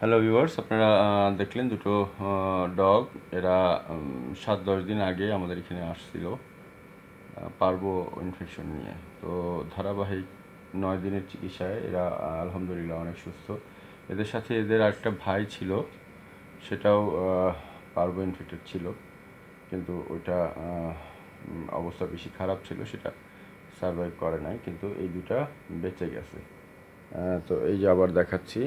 Hello viewers আপনারা দেখলেন দুটো ডগ এরা সাত, দশ দিন আগে আমাদের এখানে আসছিল পারব ইনফেকশন নিয়ে। তো ধারাবাহিক নয় দিনের চিকিৎসায় এরা, আলহামদুলিল্লাহ, অনেক সুস্থ। এদের সাথে এদের আরেকটা ভাই ছিল, সেটাও পারব ইনফেক্টেড ছিল। কিন্তু ওইটা অবস্থা বেশি খারাপ ছিল, সেটা সার্ভাইভ করে নাই। কিন্তু এই দুটা বেঁচে গেছে। তো এই যে আবার দেখাচ্ছি।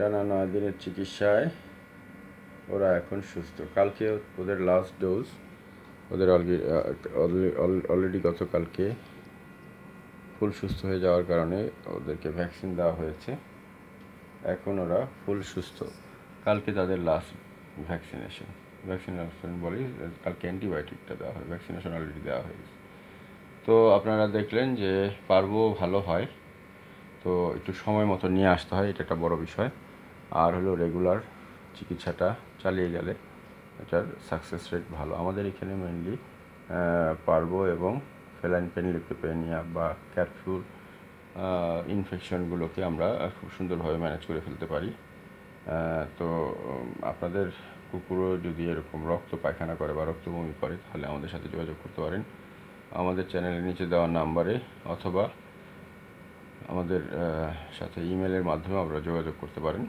টানা নয় দিনের চিকিৎসায় ওরা এখন সুস্থ। কালকে ওদের লাস্ট ডোজ ওদের অলরেডি গতকালকে ফুল সুস্থ হয়ে যাওয়ার কারণে ওদেরকে ভ্যাকসিন দেওয়া হয়েছে। এখন ওরা ফুল সুস্থ। কালকে তাদের লাস্ট ভ্যাকসিনেশন ভ্যাকসিনেশন বলি, কালকে অ্যান্টিবায়োটিকটা দেওয়া হয় ভ্যাকসিনেশন অলরেডি দেওয়া হয়েছে তো আপনারা দেখলেন যে পারব ভালো হয়, তো একটু সময় মতো নিয়ে আসতে হয়, এটা একটা বড় বিষয়। আর হলো রেগুলার চিকিৎসাটা চালিয়ে গেলে এটার সাকসেস রেট ভালো। আমাদের এখানে মেনলি পারব এবং ফেলাইন পেনলিকোপেনিয়া বা ক্যাটফুল ইনফেকশনগুলোকে আমরা খুব সুন্দরভাবে ম্যানেজ করে ফেলতে পারি। তো আপনাদের কুকুরও যদি এরকম রক্ত পায়খানা করে বা রক্ত বমি করে, তাহলে আমাদের সাথে যোগাযোগ করতে পারেন। আমাদের চ্যানেলের নিচে দেওয়া নাম্বারে অথবা আমাদের সাথে ইমেলের মাধ্যমে আপনারা যোগাযোগ করতে পারেন।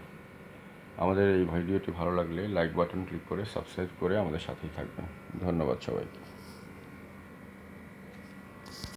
আমাদের এই ভিডিওটি ভালো লাগলে লাইক বাটন ক্লিক করে সাবস্ক্রাইব করে আমাদের সাথেই থাকবেন। ধন্যবাদ সবাইকে।